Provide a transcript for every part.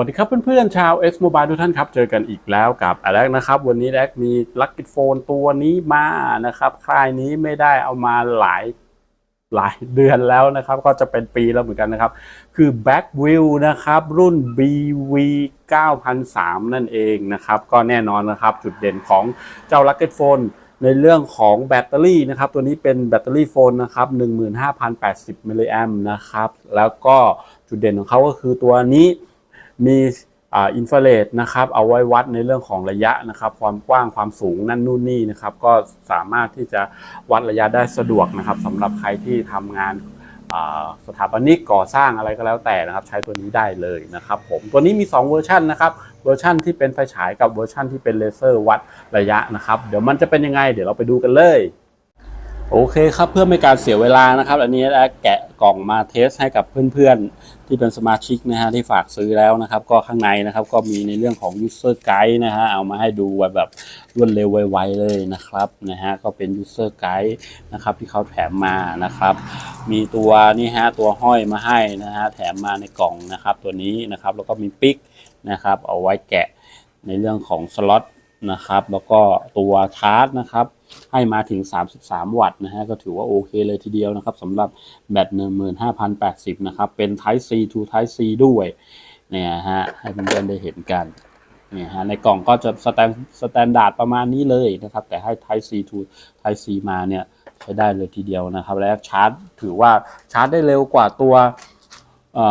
สวัสดีครับเพื่อนๆ ชาว X Mobile ทุกท่านครับ เจอกันอีกแล้วกับอแลกนะครับ วันนี้แลกมีลักกิ p โฟนตัวนี้มานะครับค่ายนี้ไม่ได้เอามาหลายหลายเดือนแล้วนะครับ ก็จะเป็นปีแล้วเหมือนกันนะครับ คือ Back View นะครับ รุ่น BV 9003 นั่นเองนะครับ ก็แน่นอนนะครับ จุดเด่นของเจ้า Rocket Phone ในเรื่องของแบตเตอรี่นะครับ ตัวนี้เป็นแบตเตอรี่โฟนนะครับ 15,080มิลลิแอมนะครับ แล้วก็จุดเด่นของเขาก็คือตัวนี้ มีอินฟราเรดนะครับเอาไว้วัดในเรื่องของระยะนะครับความกว้างความสูงนั่นนู่นนี่นะครับก็สามารถที่จะวัดระยะได้สะดวกนะครับสำหรับใครที่ทำงานสถาปนิกก่อสร้างอะไรก็แล้วแต่นะครับ ใช้ตัวนี้ได้เลยนะครับผมตัวนี้มี 2 เวอร์ชันนะครับเวอร์ชันที่เป็นไฟฉายกับเวอร์ชันที่เป็นเลเซอร์วัดระยะนะครับ เดี๋ยวมันจะเป็นยังไง เดี๋ยวเราไปดูกันเลย โอเคครับเพื่อไม่การเสียเวลานะครับ อันนี้ได้แกะกล่องมาเทสให้กับเพื่อนๆ ที่เป็นสมาชิกนะฮะที่ฝากซื้อแล้วนะครับ ก็ข้างในนะครับก็มีในเรื่องของ user guide นะฮะเอามาให้ดูแบบรวดเร็วไวๆเลยนะครับนะฮะก็เป็น user guide นะครับที่เขาแถมมานะครับ มีตัวนี่ฮะตัวห้อยมาให้นะฮะแถมมาในกล่องนะครับตัวนี้นะครับแล้วก็มีปิกนะครับเอาไว้แกะในเรื่องของสล็อต นะครับ แล้วก็ตัวชาร์จนะครับ ให้มาถึง 33 วัตต์นะฮะก็ถือว่าโอเคเลยทีเดียวนะครับสำหรับแบต15,080 นะครับ เป็น Type C to Type C ด้วยเนี่ยฮะให้เพื่อนๆได้เห็นกันเนี่ยฮะในกล่องก็จะสแตนสแตนดาร์ดประมาณนี้เลยนะครับ แต่ให้ Type C to Type C มาเนี่ยใช้ได้เลยทีเดียวนะครับ และชาร์จถือว่าชาร์จได้เร็วกว่าตัวเอ่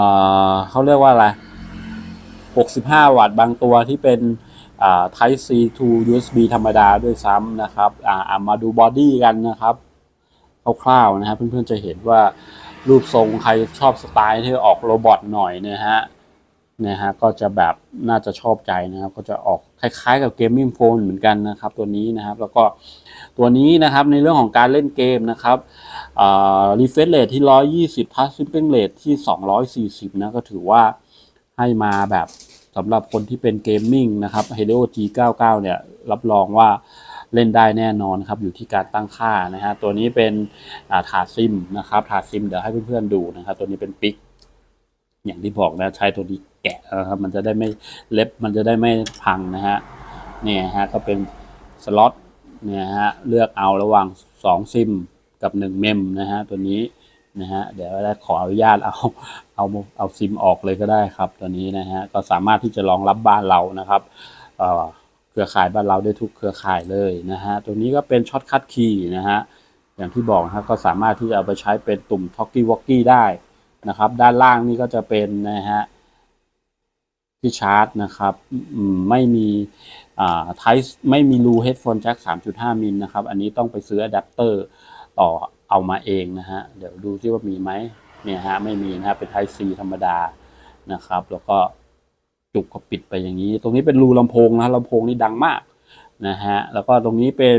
อเขาเรียกว่าอะไร 65 วัตต์บางตัวที่เป็น Type C to USB ธรรมดาด้วยซ้ำนะครับอ่าอ่ามาดูบอดี้กันนะครับคร่าวๆนะครับเพื่อนๆจะเห็นว่ารูปทรงใครชอบสไตล์ที่ออกโรบอทหน่อยนะฮะนะฮะก็จะแบบน่าจะชอบใจนะครับ ก็จะออกคล้ายๆกับเกมมิ่งโฟนเหมือนกันนะครับตัวนี้นะครับ แล้วก็ตัวนี้นะครับในเรื่องของการเล่นเกมนะครับรีเฟรชเรทที่ 120พัสซิปเปิลเรทที่ 240 นะก็ถือว่าให้มาแบบ สำหรับคนที่เป็นเกมมิ่งนะครับ Helio G99 เนี่ยรับรองว่าเล่นได้แน่นอนครับ อยู่ที่การตั้งค่านะฮะตัวนี้เป็นถาดซิมนะครับถาดซิมเดี๋ยวให้เพื่อนๆดูนะครับ ตัวนี้เป็นปิกอย่างที่บอกนะใช้ตัวนี้แกะนะครับมันจะได้ไม่เล็บมันจะได้ไม่พังนะฮะเนี่ยฮะก็เป็นสล็อตเนี่ยฮะเลือกเอาระหว่าง 2 ซิมกับ 1 เมมนะฮะตัวนี้ นะฮะเดี๋ยวได้ขออนุญาตเอาเอาเอาซิมออกเลยก็ได้ครับตัวนี้นะฮะก็สามารถที่จะรองรับบ้านเรานะครับเครือข่ายบ้านเราได้ทุกเครือข่ายเลยนะฮะตัวนี้ก็เป็นช็อตคัทคีย์นะฮะอย่างที่บอกนะครับก็สามารถที่จะเอาไปใช้เป็นตุ่มท็อกกี้วอกกี้ได้นะครับ ด้านล่างนี่ก็จะเป็นนะฮะที่ชาร์จนะครับไม่มีอ่าไทไม่มีรูเฮดโฟนแจ็ค3.5มิลนะครับ อันนี้ต้องไปซื้ออะแดปเตอร์ต่อ เอามาเองนะฮะ เดี๋ยวดูซิว่ามีไหมเนี่ยฮะไม่มีนะฮะเป็น Type C ธรรมดานะครับ แล้วก็จุกก็ปิดไปอย่างนี้ ตรงนี้เป็นรูลำโพงนะลำโพงนี่ดังมากนะฮะแล้วก็ตรงนี้เป็น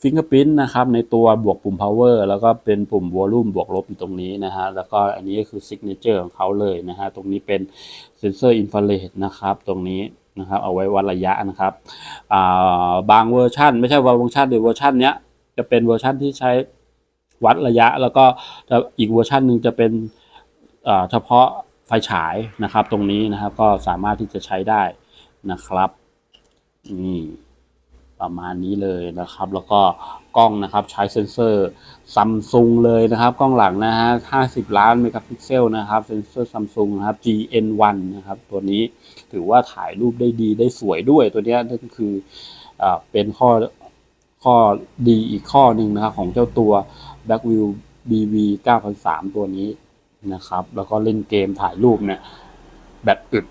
ฟิงเกอร์พิ้นนะครับ ในตัวบวกปุ่ม power แล้วก็เป็นปุ่มวอลลุ่มบวกลบอยู่ตรงนี้นะฮะ แล้วก็อันนี้ก็คือซิกเนเจอร์ของเขาเลยนะฮะ ตรงนี้เป็นเซนเซอร์อินฟราเรดนะครับ ตรงนี้นะครับ เอาไว้วัดระยะนะครับ บางเวอร์ชันไม่ใช่ว่าเวอร์ชันเดียวเวอร์ชันเนี้ยจะเป็นเวอร์ชันที่ใช้ วัดระยะ แล้วก็อีกเวอร์ชันหนึ่งจะเป็นเฉพาะไฟฉายนะครับ ตรงนี้นะครับก็สามารถที่จะใช้ได้นะครับนี่ประมาณนี้เลยนะครับ แล้วก็กล้องนะครับใช้เซ็นเซอร์ซัมซุงเลยนะครับ กล้องหลังนะฮะ50 ล้านเมกะพิกเซลนะครับเซ็นเซอร์ซัมซุงนะครับ GN1 นะครับ ตัวนี้ถือว่าถ่ายรูปได้ดีได้สวยด้วยตัวนี้นั่นคืออเป็นข้อข้อดีอีกข้อหนึ่งนะครับของเจ้าตัว Blackview BV 9003 ตัวนี้นะครับ แล้วก็เล่นเกมถ่ายรูปเนี่ยแบบอึด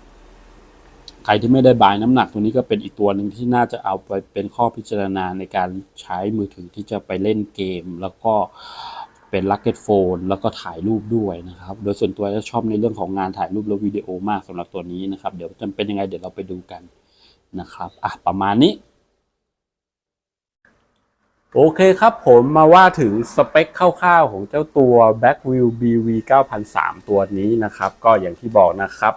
ใครที่ไม่ได้บายน้ำหนักตัวนี้ก็เป็นอีกตัวหนึ่งที่น่าจะเอาไปเป็นข้อพิจารณาในการใช้มือถือที่จะไปเล่นเกม แล้วก็เป็นลักเก็ตโฟนแล้วก็ถ่ายรูปด้วยนะครับ โดยส่วนตัวจะชอบในเรื่องของงานถ่ายรูปและวิดีโอมากสำหรับตัวนี้นะครับ เดี๋ยวจะเป็นยังไงเดี๋ยวเราไปดูกันนะครับ อะ ประมาณนี้ โอเคครับผมมาว่าถึงสเปคคร่าวๆ ของเจ้าตัว Backview BV 9003 ตัวนี้นะครับ ก็อย่างที่บอกนะครับ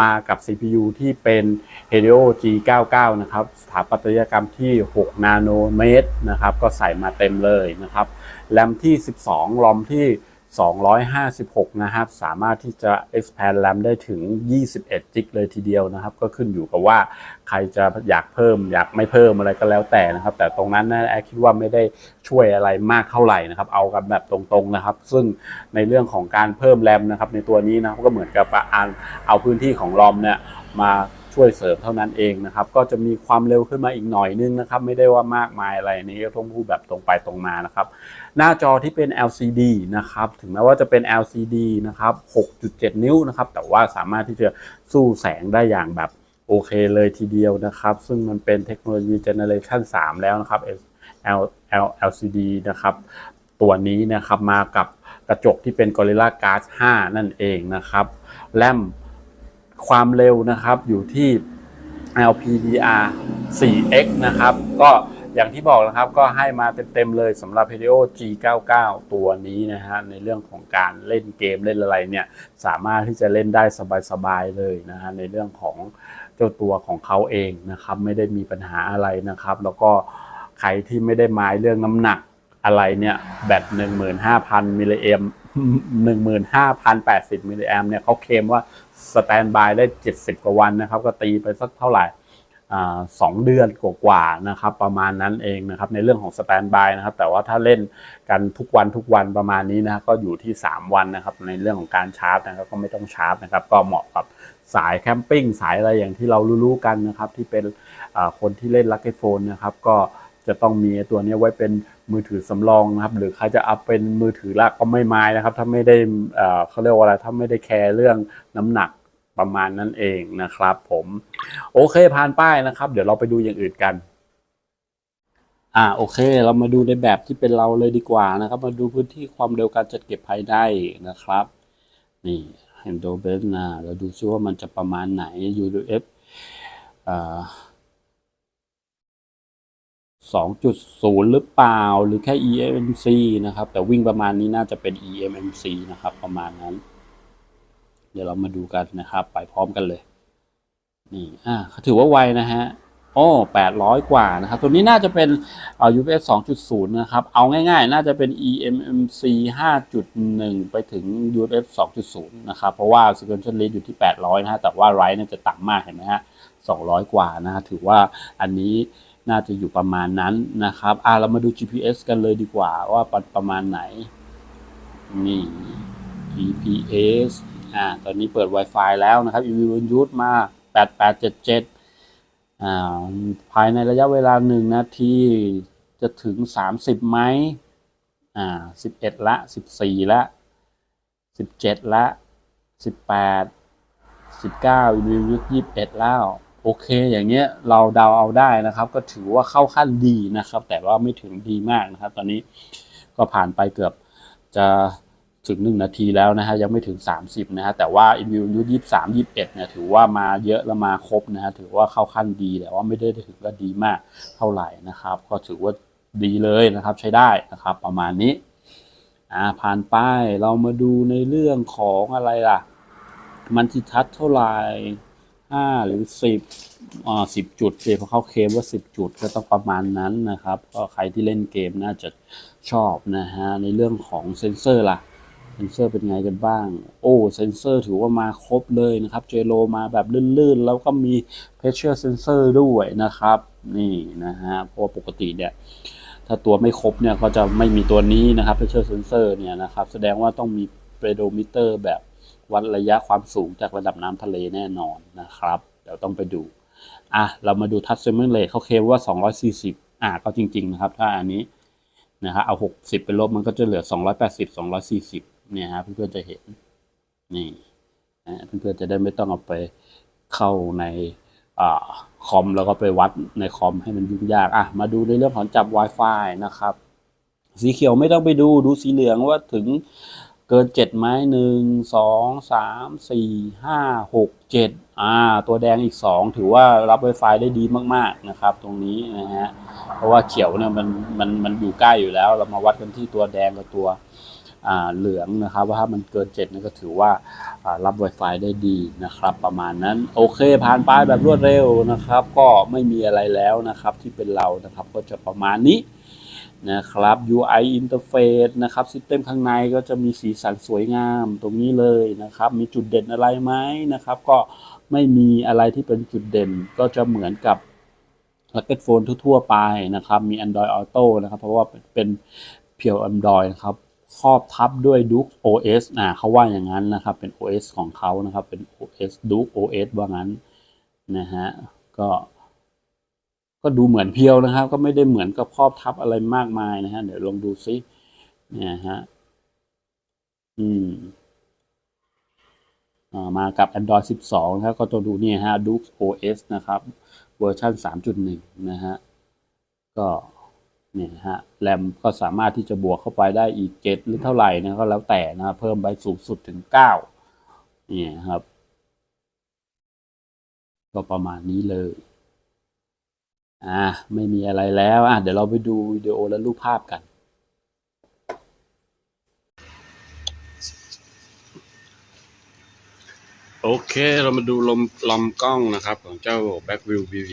มากับ CPU ที่เป็น Helio G99 นะครับ สถาปัตยกรรมที่ 6 นาโนเมตรนะครับ ก็ใส่มาเต็มเลยนะครับ แรมที่ 12 รอมที่ 256 นะครับ สามารถที่จะ expand RAM ได้ถึง 21 จิกเลยทีเดียวนะครับ ก็ขึ้นอยู่กับว่าใครจะอยากเพิ่ม อยากไม่เพิ่มอะไรก็แล้วแต่นะครับ แต่ตรงนั้นนะแอร์คิดว่าไม่ได้ช่วยอะไรมากเท่าไหร่นะครับ เอากันแบบตรงๆนะครับ ซึ่งในเรื่องของการเพิ่มแรมนะครับ ในตัวนี้นะครับก็เหมือนกับอ่านเอาพื้นที่ของรอมเนี่ยมา ช่วยเสริมเท่านั้นเองนะครับ ก็จะมีความเร็วขึ้นมาอีกหน่อยนึงนะครับ ไม่ได้ว่ามากมายอะไรนนี้ก็ต้องพูดแบบตรงไปตรงมานะครับ หน้าจอที่เป็น LCD นะครับ ถึงแม้ว่าจะเป็น LCD นะครับ 6.7 นิ้วนะครับ แต่ว่าสามารถที่จะสู้แสงได้อย่างแบบโอเคเลยทีเดียวนะครับ ซึ่งมันเป็นเทคโนโลยีเจเนอเรชัน3แล้วนะครับ L L LCD นะครับ ตัวนี้นะครับมากับกระจกที่เป็น Gorilla Glass 5 นั่นเองนะครับแรม ความเร็วนะครับอยู่ที่ LPDR 4X นะครับ ก็อย่างที่บอกนะครับก็ให้มาเต็มๆเลยสำหรับ Helio G99 ตัวนี้นะฮะในเรื่องของการเล่นเกมเล่นอะไรเนี่ย สามารถที่จะเล่นได้สบายๆเลยนะฮะในเรื่องของเจ้าตัวของเขาเองนะครับ ไม่ได้มีปัญหาอะไรนะครับ แล้วก็ใครที่ไม่ได้หมายเรื่องน้ำหนักอะไรเนี่ยแบต15,000มิลลิแอม 15,080มิลลิแอมเนี่ยเขาเคลมว่าสแตนบายได้70กว่าวันนะครับ ก็ตีไปสักเท่าไหร่สองเดือนกว่าๆนะครับ ประมาณนั้นเองนะครับ ในเรื่องของสแตนบายนะครับ แต่ว่าถ้าเล่นกันทุกวันทุกวันประมาณนี้นะก็อยู่ที่ 3 วันนะครับ ในเรื่องของการชาร์จนะครับ ก็ไม่ต้องชาร์จนะครับ ก็เหมาะกับสายแคมปิ้งสายอะไรอย่างที่เรารู้ๆกันนะครับ ที่เป็นคนที่เล่นลักเก็ตโฟนนะครับ ก็จะต้องมีตัวนี้ไว้เป็น มือถือสำรองนะครับ หรือใครจะอัพเป็นมือถือหลักก็ไม่ไม้นะครับ ถ้าไม่ได้เขาเรียกว่าอะไรถ้าไม่ได้แคร์เรื่องน้ำหนักประมาณนั้นเองนะครับ ผมโอเคผ่านป้ายนะครับ เดี๋ยวเราไปดูอย่างอื่นกัน อ่าโอเค เรามาดูในแบบที่เป็นเราเลยดีกว่านะครับ มาดูพื้นที่ความเร็วการจัดเก็บภายในนะครับ นี่ handle belt นะเราดูซิว่ามันจะประมาณไหน UF อ่า 2.0 หรือเปล่า หรือแค่ EMC นะครับ แต่วิ่งประมาณนี้น่าจะเป็น EMC นะครับ ประมาณนั้น เดี๋ยวเรามาดูกันนะครับ ไปพร้อมกันเลย นี่ อ่าถือว่าไวนะฮะ โอ้ 800 กว่านะครับ ตัวนี้น่าจะเป็นเอ่อ UPS 2.0 นะครับ เอาง่ายๆ น่าจะเป็น eMMC 5.1 ไปถึง UPS 2.0 นะครับ เพราะว่า sequential read อยู่ที่ 800 นะฮะ แต่ว่า write น่าจะต่ำมากเห็นไหมฮะ 200 กว่านะฮะ ถือว่าอันนี้ น่าจะอยู่ประมาณนั้นนะครับอ่าเรามาดู GPS กันเลยดีกว่าว่าประมาณไหน นี่ GPS อ่า ตอนนี้เปิด Wi-Fi แล้วนะครับ EV บนยูทมา 8877 อ่า ภายในระยะเวลาหนึ่งนาทีจะถึง 30ไหมอ่า 11 ละ 14 ละ 17 ละ 18 19 EV บนยูท21 แล้ว โอเค อย่างเงี้ยเราเดาเอาได้นะครับ ก็ถือว่าเข้าขั้นดีนะครับ แต่ว่าไม่ถึงดีมากนะครับ ตอนนี้ก็ผ่านไปเกือบจะถึง 1 นาทีแล้วนะฮะยังไม่ถึง 30นะฮะแต่ว่าอิมิวยุยี่สามยี่เอ็ดเนี่ยถือว่ามาเยอะแล้วมาครบนะฮะถือว่าเข้าขั้นดีแต่ว่าไม่ได้ถึงก็ดีมากเท่าไหร่นะครับ ก็ถือว่าดีเลยนะครับใช้ได้นะครับ ประมาณนี้อ่าผ่านไปเรามาดูในเรื่องของอะไรล่ะ มันจิทัศเท่าไหร่ ห้าหรือสิบอ่าสิบจุดเลยเพราะเขาเคลมว่าสิบจุดก็ต้องประมาณนั้นนะครับ ก็ใครที่เล่นเกมน่าจะชอบนะฮะในเรื่องของเซนเซอร์ล่ะเซนเซอร์เป็นไงกันบ้าง โอ้เซนเซอร์ถือว่ามาครบเลยนะครับเจโลมาแบบลื่นๆ แล้วก็มี pressure sensor ด้วยนะครับ นี่นะฮะเพราะปกติเนี่ยถ้าตัวไม่ครบเนี่ยก็จะไม่มีตัวนี้นะครับ pressure sensor เนี่ยนะครับ แสดงว่าต้องมี pedometer แบบ วัดระยะความสูงจากระดับน้ำทะเลแน่นอนนะครับ เดี๋ยวต้องไปดู อะ เรามาดู touch sensor rate เขาเคลมว่า 240 อะก็จริง ๆ นะครับ ถ้าอันนี้นะครับเอา 60 เป็นลบมันก็จะเหลือ 280 240 เนี่ยฮะเพื่อนๆจะเห็น นี่เพื่อนๆจะได้ไม่ต้องเอาไปเข้าในอ่าคอมแล้วก็ไปวัดในคอมให้มันยุ่งยากอะมาดูในเรื่องของจับ Wi-Fi นะครับ สีเขียวไม่ต้องไปดูดูสีเหลืองว่าถึง เกินเจ็ดไหมหนึ่งสองสามสี่ห้าหกเจ็ดอ่า ตัวแดงอีกสองถือว่ารับ Wi-Fi ได้ดีมาก ๆ นะครับ ตรงนี้นะฮะ เพราะว่าเขียวเนี่ยมันมันมันอยู่ใกล้อยู่แล้ว เรามาวัดกันที่ตัวแดงกับตัวอ่าเหลืองนะครับ ว่าถ้ามันเกินเจ็ดนี่ก็ถือว่ารับ Wi-Fi ได้ดีนะครับ ประมาณนั้น โอเค ผ่านไปแบบรวดเร็วนะครับ ก็ไม่มีอะไรแล้วนะครับ ที่เป็นเรานะครับ ก็จะประมาณนี้ นะครับ UI interface นะครับ system ข้างในก็จะมีสีสันสวยงามตรงนี้เลยนะครับ มีจุดเด่นอะไรไหมนะครับ ก็ไม่มีอะไรที่เป็นจุดเด่นก็จะเหมือนกับ Rocket Phone ทั่วๆไปนะครับ มี Android Auto นะครับ เพราะว่าเป็นเพียว Android นะครับครอบทับด้วย Duke OS อ่าเขาว่าอย่างนั้นนะครับ เป็น OS ของเขานะครับ เป็น OS Duke OS ว่างั้นนะฮะ ก็ ก็ดูเหมือนเพียวนะครับ ก็ไม่ได้เหมือนกับครอบทับอะไรมากมายนะฮะเดี๋ยวลองดูซิเนี่ยฮะอืมอ่ามากับ Android 12 นะครับ ก็จะดูเนี่ยฮะ Duke OS นะครับ เวอร์ชัน3.1 นะฮะ ก็เนี่ยฮะ แรมก็สามารถที่จะบวกเข้าไปได้อีก7หรือเท่าไหร่นะก็แล้วแต่นะ เพิ่มไปสูงสุดถึง 9 เนี่ยครับ ก็ประมาณนี้เลย อ่าไม่มีอะไรแล้วอะเดี๋ยวเราไปดูวิดีโอและรูปภาพกัน โอเคเรามาดูลมลำกล้องนะครับ ของเจ้า Backview BV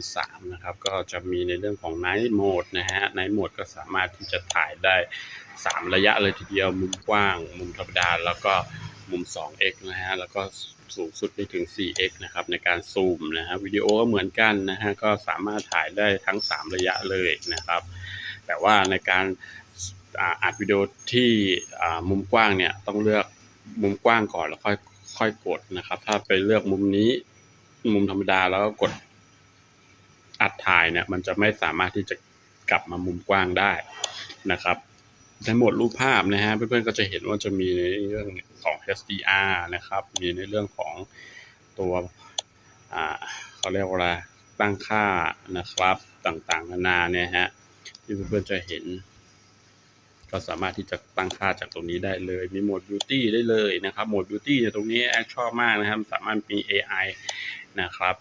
9003 นะครับ ก็จะมีในเรื่องของ Night Mode นะฮะ Night Mode ก็สามารถที่จะถ่ายได้ 3 ระยะเลยทีเดียว มุมกว้าง มุมธรรมดา แล้วก็มุม 2x นะฮะ แล้วก็ สูงสุดไปถึง 4x นะครับในการซูมนะฮะวิดีโอก็เหมือนกันนะฮะก็สามารถถ่ายได้ทั้ง 3 ระยะเลยนะครับ แต่ว่าในการอัดวิดีโอที่มุมกว้างเนี่ยต้องเลือกมุมกว้างก่อนแล้วค่อยค่อยกดนะครับ ถ้าไปเลือกมุมนี้มุมธรรมดาแล้วก็กดอัดถ่ายเนี่ยมันจะไม่สามารถที่จะกลับมามุมกว้างได้นะครับ ในหมดรูปภาพนะฮะเพื่อนๆก็จะเห็นว่าจะมีในเรื่องของ HDR นะครับ มีในเรื่องของตัวเขาเรียกว่าอะไรตั้งค่านะครับต่างๆ นานาเนี่ยฮะที่เพื่อนๆจะเห็น ก็สามารถที่จะตั้งค่าจากตรงนี้ได้เลย มีโหมด beauty ได้เลยนะครับโหมด beauty เนี่ยตรงนี้แอคชอบมากนะครับ สามารถมี AI นะครับ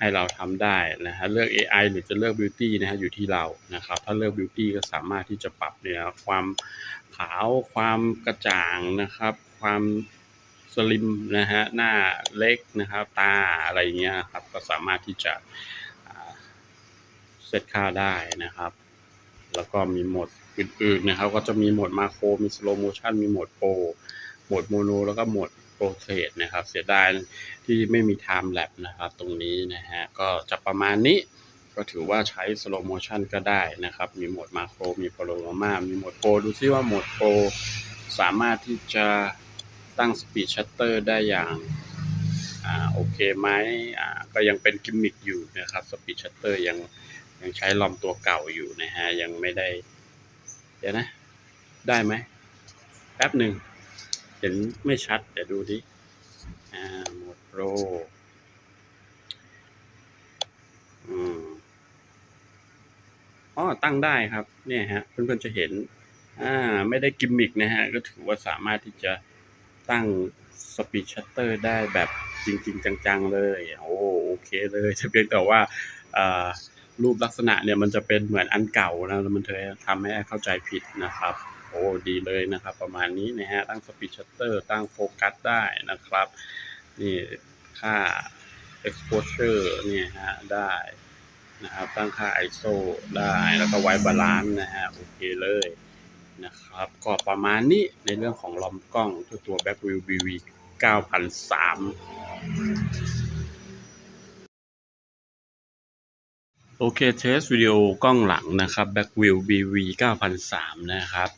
ให้เราทำได้นะฮะเลือก AI หรือจะเลือก beauty นะฮะอยู่ที่เรานะครับถ้าเลือก beauty ก็สามารถที่จะปรับเนี่ยความขาวความกระจ่างนะครับ ความสลิมนะฮะหน้าเล็กนะครับตาอะไรเงี้ยครับก็สามารถที่จะเซตค่าได้นะครับ แล้วก็มีโหมดอื่นๆนะครับ ก็จะมีโหมดมาโครมีสโลโมชันมีโหมดโปรโหมดโมโนแล้วก็โหมด ปรเทรดนะครับ เสียดายที่ไม่มี Time Lapse นะครับตรงนี้นะฮะก็จะประมาณนี้ก็ถือว่าใช้สโลโมชันก็ได้นะครับ มีโหมดมาโคร มีโปรโลมามีโหมดโปรดูซิว่าโหมดโปรสามารถที่จะตั้งสปีดชัตเตอร์ได้อย่างอ่าโอเคไหมอ่าก็ยังเป็นกิมมิคอยู่นะครับสปีดชัตเตอร์ยังยังใช้ลอมตัวเก่าอยู่นะฮะยังไม่ได้ เดี๋ยวนะ ได้ไหมแป๊บหนึ่ง เห็นไม่ชัดเดี๋ยวดูดิอ่าโหมดโปรอ๋อตั้งได้ครับ เนี่ยฮะ เพื่อนๆจะเห็น อ่า ไม่ได้กิมมิกนะฮะ ก็ถือว่าสามารถที่จะตั้งสปีดชัตเตอร์ได้แบบจริง ๆ จัง ๆ เลย โอ้โอเคเลยแต่เพียงแต่ว่าอ่ารูปลักษณะเนี่ยมันจะเป็นเหมือนอันเก่านะ มันเธอทำให้เข้าใจผิดนะครับ โอ้ดีเลยนะครับ ประมาณนี้นะฮะตั้งสปีดชัตเตอร์ตั้งโฟกัสได้นะครับ นี่ค่า exposure เนี่ยฮะได้นะครับ ตั้งค่า ISO ได้แล้วก็ไว้บาลานซ์นะฮะโอเคเลยนะครับ ก็ประมาณนี้ในเรื่องของลำกล้องตัวตัว Backview BV 9003 โอเคเทสวิดีโอกล้องหลังนะครับ Backview BV 9003 นะครับ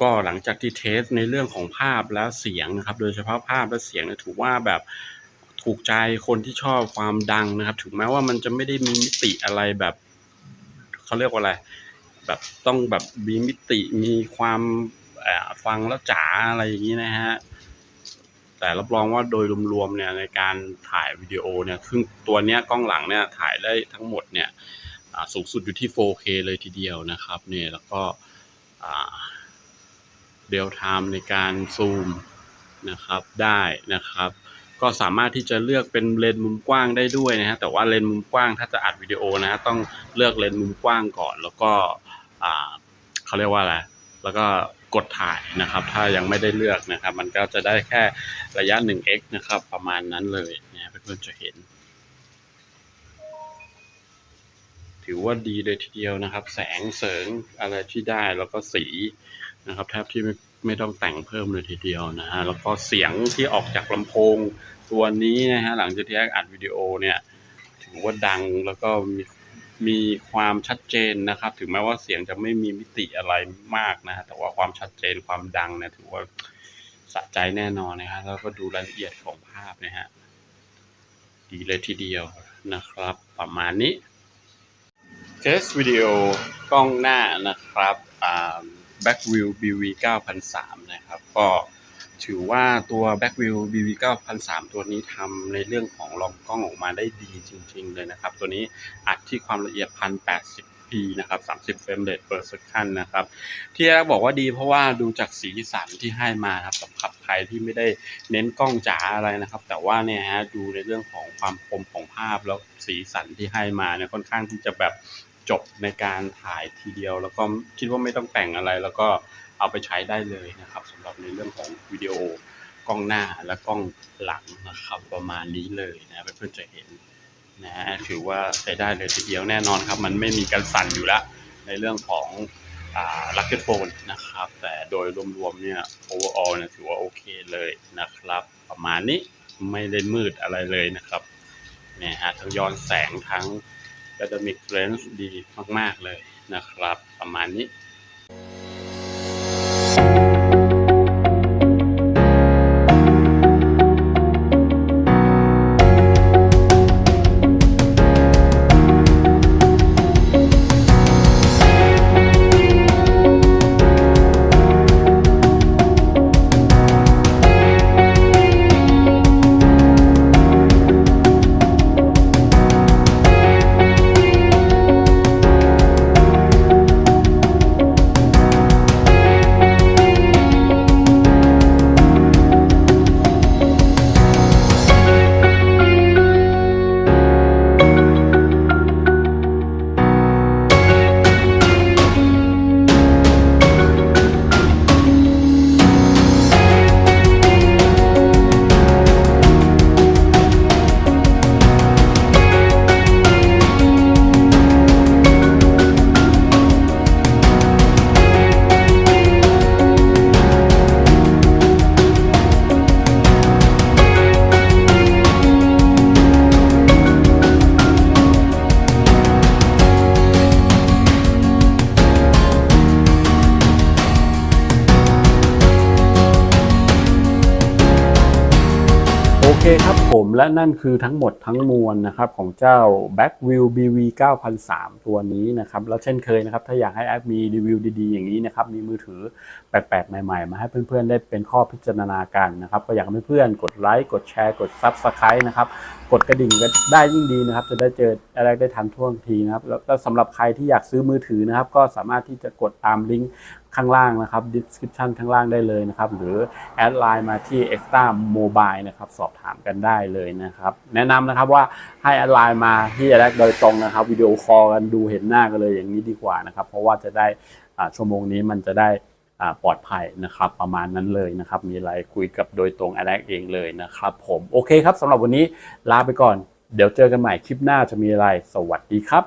ก็หลังจากที่เทสในเรื่องของภาพและเสียงนะครับ โดยเฉพาะภาพและเสียงนี่ยถือว่าแบบถูกใจคนที่ชอบความดังนะครับ ถึงแม้ว่ามันจะไม่ได้มีมิติอะไรแบบเขาเรียกว่าอะไร แบบต้องแบบมีมิติมีความฟังแล้วจ๋าอะไรอย่างนี้นะฮะแต่รับรองว่าโดยรวมๆเนี่ยในการถ่ายวิดีโอเนี่ยซึ่งตัวเนี้ยกล้องหลังเนี่ยถ่ายได้ทั้งหมดเนี่ย สูงสุดอยู่ที่ 4K เลยทีเดียวนะครับเนี่ยแล้วก็เรียลไทม์ในการซูมนะครับได้นะครับ ก็สามารถที่จะเลือกเป็นเลนส์มุมกว้างได้ด้วยนะฮะแต่ว่าเลนส์มุมกว้างถ้าจะอัดวิดีโอนะฮะต้องเลือกเลนส์มุมกว้างก่อน แล้วก็เขาเรียกว่าอะไรแล้วก็กดถ่ายนะครับ ถ้ายังไม่ได้เลือกนะครับ มันก็จะได้แค่ระยะ 1x นะครับ ประมาณนั้นเลยนะเพื่อนๆจะเห็น ถือว่าดีเลยทีเดียวนะครับ แสงเสริงอะไรที่ได้แล้วก็สีนะครับแทบที่ไม่ไม่ต้องแต่งเพิ่มเลยทีเดียวนะฮะแล้วก็เสียงที่ออกจากลำโพงตัวนี้นะฮะหลังจากที่อดอัดวิดีโอเนี่ยถือว่าดังแล้วก็มีมีความชัดเจนนะครับ ถึงแม้ว่าเสียงจะไม่มีมิติอะไรมากนะฮะแต่ว่าความชัดเจนความดังเนี่ยถือว่าสะใจแน่นอนนะฮะแล้วก็ดูรายละเอียดของภาพนะฮะดีเลยทีเดียวนะครับ ประมาณนี้ เทสวิดีโอกล้องหน้านะครับอ่า Backview BV 9003 นะครับ ก็ถือว่าตัว Backview BV 9003 ตัวนี้ทำในเรื่องของลองกล้องออกมาได้ดีจริง ๆ เลยนะครับ ตัวนี้อัดที่ความละเอียด 1080p นะครับ 30 เฟรมเรท per second นะครับ ที่แรกบอกว่าดีเพราะว่าดูจากสีสันที่ให้มาครับสำหรับใครที่ไม่ได้เน้นกล้องจ๋าอะไรนะครับ แต่ว่าเนี่ยฮะดูในเรื่องของความคมของภาพแล้วสีสันที่ให้มาเนี่ยค่อนข้างที่จะแบบ จบในการถ่ายทีเดียว แล้วก็คิดว่าไม่ต้องแต่งอะไร แล้วก็เอาไปใช้ได้เลยนะครับสำหรับในเรื่องของวิดีโอกล้องหน้าและกล้องหลังนะครับประมาณนี้เลยนะเพื่อนๆจะเห็นนะถือว่าใช้ได้เลยทีเดียวแน่นอนครับ มันไม่มีการสั่นอยู่แล้วในเรื่องของลักเก็ตโฟนนะครับ แต่โดยรวมๆเนี่ย overall เนี่ยถือว่าโอเคเลยนะครับ ประมาณนี้ไม่ได้มืดอะไรเลยนะครับเนี่ยฮะทั้งย้อนแสงทั้ง dynamic range ดีมาก ๆ เลยนะครับ ประมาณนี้ และนั่นคือทั้งหมดทั้งมวลนะครับของเจ้า Backview BV 9003 ตัวนี้นะครับ แล้วเช่นเคยนะครับ ถ้าอยากให้แอปมีรีวิวดีๆ อย่างนี้นะครับ มีมือถือแปลกๆ ใหม่ๆ มาให้เพื่อนๆ ได้เป็นข้อพิจารณากันนะครับ ก็อยากให้เพื่อนๆ กดไลค์กดแชร์ กด Subscribe นะครับ กดกระดิ่งก็ได้ยิ่งดีนะครับ จะได้เจออะไรได้ทันท่วงทีนะครับแล้วก็สำหรับใครที่อยากซื้อมือถือนะครับก็สามารถที่จะกดตามลิงก์ ข้างล่างนะครับ description ข้างล่างได้เลยนะครับ หรือแอดไลน์มาที่ extra mobile นะครับ สอบถามกันได้เลยนะครับ แนะนำนะครับว่าให้แอดไลน์มาที่แรกโดยตรงนะครับ วิดีโอคอลกันดูเห็นหน้ากันเลยอย่างนี้ดีกว่านะครับ เพราะว่าจะได้ชั่วโมงนี้มันจะได้ปลอดภัยนะครับ ประมาณนั้นเลยนะครับ มีอะไรคุยกับโดยตรงแอดเองเลยนะครับ ผมโอเคครับสำหรับวันนี้ลาไปก่อน เดี๋ยวเจอกันใหม่คลิปหน้าจะมีอะไร สวัสดีครับ